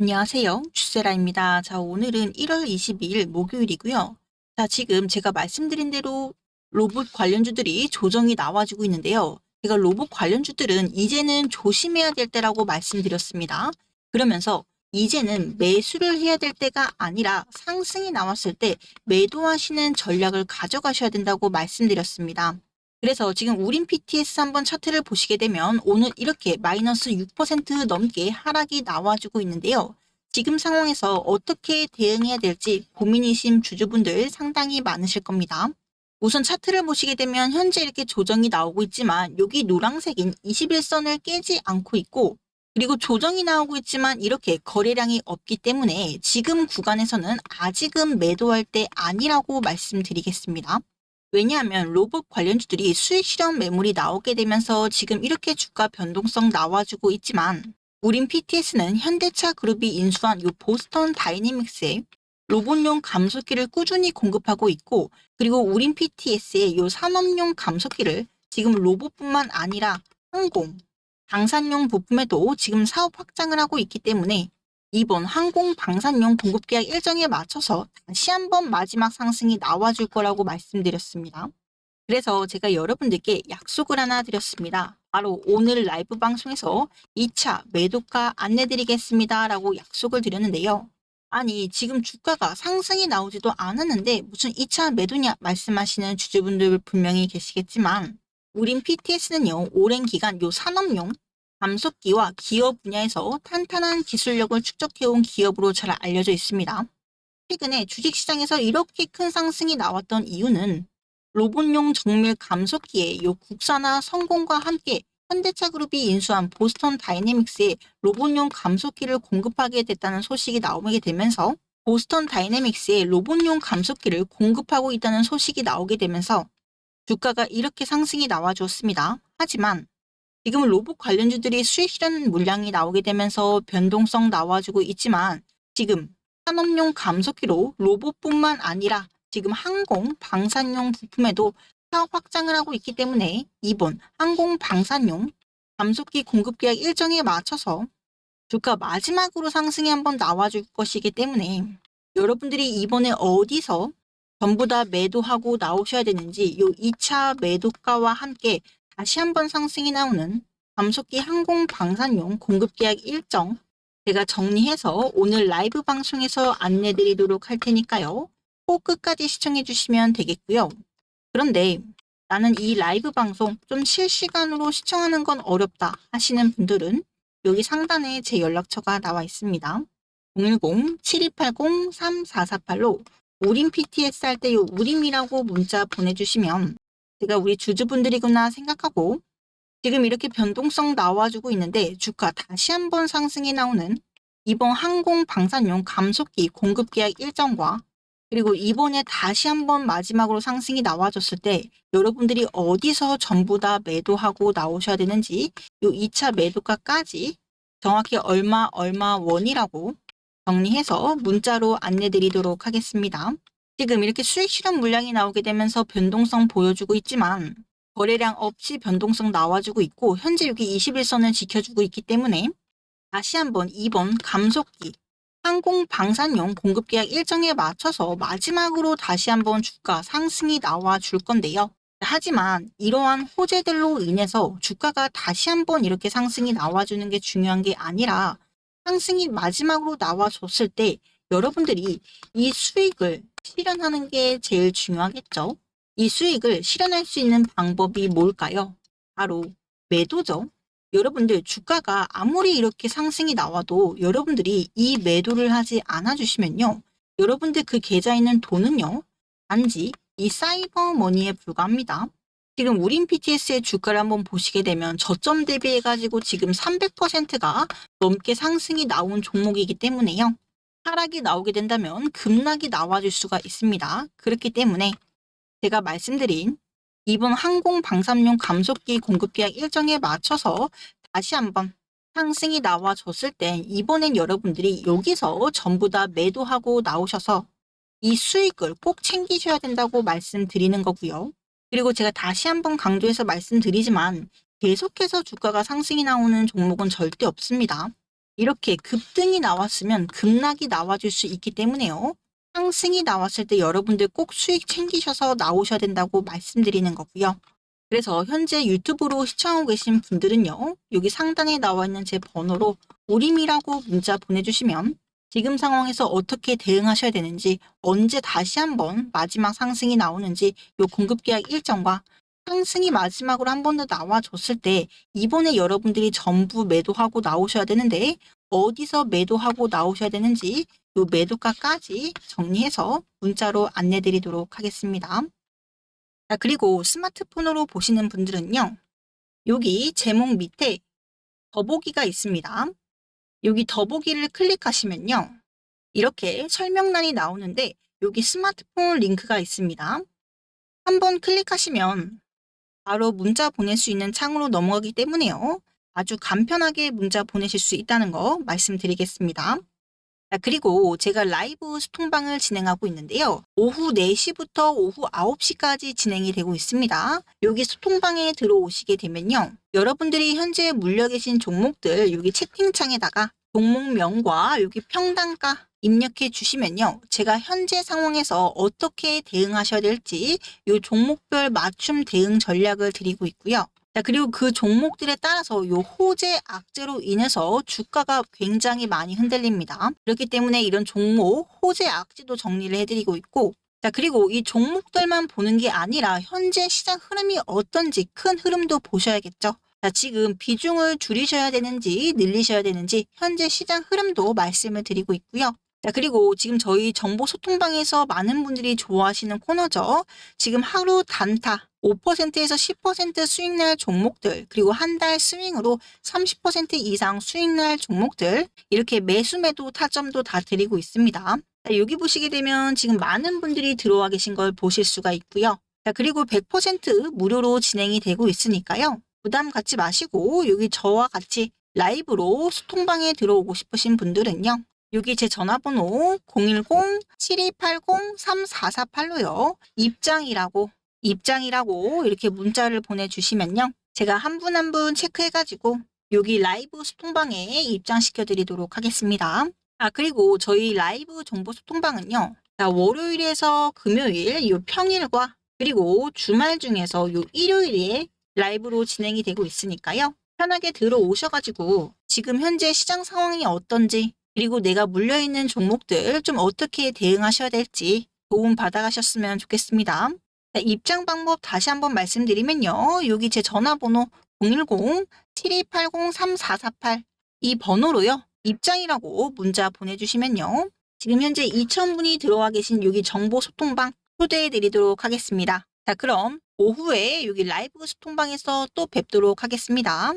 안녕하세요. 주세라입니다. 자, 오늘은 1월 22일 목요일이고요. 자, 지금 제가 말씀드린 대로 로봇 관련주들이 조정이 나와주고 있는데요. 제가 로봇 관련주들은 이제는 조심해야 될 때라고 말씀드렸습니다. 그러면서 이제는 매수를 해야 될 때가 아니라 상승이 나왔을 때 매도하시는 전략을 가져가셔야 된다고 말씀드렸습니다. 그래서 지금 우린 PTS 한번 차트를 보시게 되면 오늘 이렇게 마이너스 6% 넘게 하락이 나와주고 있는데요. 지금 상황에서 어떻게 대응해야 될지 고민이신 주주분들 상당히 많으실 겁니다. 우선 차트를 보시게 되면 현재 이렇게 조정이 나오고 있지만 여기 노란색인 21선을 깨지 않고 있고 그리고 조정이 나오고 있지만 이렇게 거래량이 없기 때문에 지금 구간에서는 아직은 매도할 때 아니라고 말씀드리겠습니다. 왜냐하면 로봇 관련주들이 수익 실현 매물이 나오게 되면서 지금 이렇게 주가 변동성 나와주고 있지만 우린 PTS는 현대차 그룹이 인수한 요 보스턴 다이내믹스의 로봇용 감속기를 꾸준히 공급하고 있고 그리고 우린 PTS의 요 산업용 감속기를 지금 로봇뿐만 아니라 항공, 방산용 부품에도 지금 사업 확장을 하고 있기 때문에 이번 항공 방산용 공급 계약 일정에 맞춰서 다시 한번 마지막 상승이 나와줄 거라고 말씀드렸습니다. 그래서 제가 여러분들께 약속을 하나 드렸습니다. 바로 오늘 라이브 방송에서 2차 매도가 안내드리겠습니다. 라고 약속을 드렸는데요. 아니, 지금 주가가 상승이 나오지도 않았는데 무슨 2차 매도냐 말씀하시는 주주분들 분명히 계시겠지만 우린 PTS는요, 오랜 기간 요 산업용 감속기와 기업 분야에서 탄탄한 기술력을 축적해온 기업으로 잘 알려져 있습니다. 최근에 주식시장에서 이렇게 큰 상승이 나왔던 이유는 로봇용 정밀 감속기의 요 국산화 성공과 함께 현대차 그룹이 인수한 보스턴 다이내믹스의 로봇용 감속기를 공급하게 됐다는 소식이 나오게 되면서 보스턴 다이내믹스의 로봇용 감속기를 공급하고 있다는 소식이 나오게 되면서 주가가 이렇게 상승이 나와주었습니다. 하지만 지금 로봇 관련주들이 수익 실현 물량이 나오게 되면서 변동성 나와주고 있지만 지금 산업용 감속기로 로봇뿐만 아니라 지금 항공, 방산용 부품에도 사업 확장을 하고 있기 때문에 이번 항공, 방산용 감속기 공급 계약 일정에 맞춰서 주가 마지막으로 상승이 한번 나와줄 것이기 때문에 여러분들이 이번에 어디서 전부 다 매도하고 나오셔야 되는지 요 2차 매도가와 함께 다시 한번 상승이 나오는 감속기 항공 방산용 공급 계약 일정 제가 정리해서 오늘 라이브 방송에서 안내 드리도록 할 테니까요. 꼭 끝까지 시청해 주시면 되겠고요. 그런데 나는 이 라이브 방송 좀 실시간으로 시청하는 건 어렵다 하시는 분들은 여기 상단에 제 연락처가 나와 있습니다. 010-7280-3448로 우림 PTS 할 때 요 우림이라고 문자 보내주시면 제가 우리 주주분들이구나 생각하고 지금 이렇게 변동성 나와주고 있는데 주가 다시 한번 상승이 나오는 이번 항공 방산용 감속기 공급 계약 일정과 그리고 이번에 다시 한번 마지막으로 상승이 나와줬을 때 여러분들이 어디서 전부 다 매도하고 나오셔야 되는지 요 2차 매도가까지 정확히 얼마 얼마 원이라고 정리해서 문자로 안내 드리도록 하겠습니다. 지금 이렇게 수익 실현 물량이 나오게 되면서 변동성 보여주고 있지만 거래량 없이 변동성 나와주고 있고 현재 여기 21선을 지켜주고 있기 때문에 다시 한번 이번 감속기 항공 방산용 공급 계약 일정에 맞춰서 마지막으로 다시 한번 주가 상승이 나와 줄 건데요. 하지만 이러한 호재들로 인해서 주가가 다시 한번 이렇게 상승이 나와주는 게 중요한 게 아니라 상승이 마지막으로 나와줬을 때 여러분들이 이 수익을 실현하는 게 제일 중요하겠죠. 이 수익을 실현할 수 있는 방법이 뭘까요? 바로 매도죠. 여러분들 주가가 아무리 이렇게 상승이 나와도 여러분들이 이 매도를 하지 않아 주시면요. 여러분들 그 계좌에 있는 돈은요. 단지 이 사이버 머니에 불과합니다. 지금 우린 PTS의 주가를 한번 보시게 되면 저점 대비해 가지고 지금 300%가 넘게 상승이 나온 종목이기 때문에요. 하락이 나오게 된다면 급락이 나와줄 수가 있습니다. 그렇기 때문에 제가 말씀드린 이번 항공 방산용 감속기 공급 계약 일정에 맞춰서 다시 한번 상승이 나와줬을 때 이번엔 여러분들이 여기서 전부 다 매도하고 나오셔서 이 수익을 꼭 챙기셔야 된다고 말씀드리는 거고요. 그리고 제가 다시 한번 강조해서 말씀드리지만 계속해서 주가가 상승이 나오는 종목은 절대 없습니다. 이렇게 급등이 나왔으면 급락이 나와줄 수 있기 때문에요. 상승이 나왔을 때 여러분들 꼭 수익 챙기셔서 나오셔야 된다고 말씀드리는 거고요. 그래서 현재 유튜브로 시청하고 계신 분들은요. 여기 상단에 나와 있는 제 번호로 우림이라고 문자 보내주시면 지금 상황에서 어떻게 대응하셔야 되는지 언제 다시 한번 마지막 상승이 나오는지 요 공급계약 일정과 상승이 마지막으로 한 번 더 나와줬을 때 이번에 여러분들이 전부 매도하고 나오셔야 되는데 어디서 매도하고 나오셔야 되는지 요 매도가까지 정리해서 문자로 안내 드리도록 하겠습니다. 자, 그리고 스마트폰으로 보시는 분들은요. 여기 제목 밑에 더보기가 있습니다. 여기 더보기를 클릭하시면요. 이렇게 설명란이 나오는데 여기 스마트폰 링크가 있습니다. 한번 클릭하시면 바로 문자 보낼 수 있는 창으로 넘어가기 때문에요. 아주 간편하게 문자 보내실 수 있다는 거 말씀드리겠습니다. 자, 그리고 제가 라이브 소통방을 진행하고 있는데요. 오후 4시부터 오후 9시까지 진행이 되고 있습니다. 여기 소통방에 들어오시게 되면요. 여러분들이 현재 물려 계신 종목들 여기 채팅창에다가 종목명과 여기 평단가 입력해 주시면요. 제가 현재 상황에서 어떻게 대응하셔야 될지 이 종목별 맞춤 대응 전략을 드리고 있고요. 자, 그리고 그 종목들에 따라서 요 호재 악재로 인해서 주가가 굉장히 많이 흔들립니다. 그렇기 때문에 이런 종목 호재 악재도 정리를 해드리고 있고 자, 그리고 이 종목들만 보는 게 아니라 현재 시장 흐름이 어떤지 큰 흐름도 보셔야겠죠. 자, 지금 비중을 줄이셔야 되는지 늘리셔야 되는지 현재 시장 흐름도 말씀을 드리고 있고요. 자, 그리고 지금 저희 정보 소통방에서 많은 분들이 좋아하시는 코너죠. 지금 하루 단타 5%에서 10% 수익 날 종목들, 그리고 한 달 스윙으로 30% 이상 수익 날 종목들, 이렇게 매수 매도 타점도 다 드리고 있습니다. 자, 여기 보시게 되면 지금 많은 분들이 들어와 계신 걸 보실 수가 있고요. 자, 그리고 100% 무료로 진행이 되고 있으니까요. 부담 갖지 마시고 여기 저와 같이 라이브로 소통방에 들어오고 싶으신 분들은요. 여기 제 전화번호 010-7280-3448로요. 입장이라고, 입장이라고 이렇게 문자를 보내주시면요. 제가 한 분 한 분 체크해가지고 여기 라이브 소통방에 입장시켜 드리도록 하겠습니다. 아, 그리고 저희 라이브 정보 소통방은요. 자, 월요일에서 금요일, 요 평일과 그리고 주말 중에서 요 일요일에 라이브로 진행이 되고 있으니까요. 편하게 들어오셔가지고 지금 현재 시장 상황이 어떤지 그리고 내가 물려있는 종목들 좀 어떻게 대응하셔야 될지 도움 받아가셨으면 좋겠습니다. 자, 입장 방법 다시 한번 말씀드리면요. 여기 제 전화번호 010-7280-3448 이 번호로요. 입장이라고 문자 보내주시면요. 지금 현재 2,000분이 들어와 계신 여기 정보 소통방 초대해 드리도록 하겠습니다. 자, 그럼 오후에 여기 라이브 소통방에서 또 뵙도록 하겠습니다.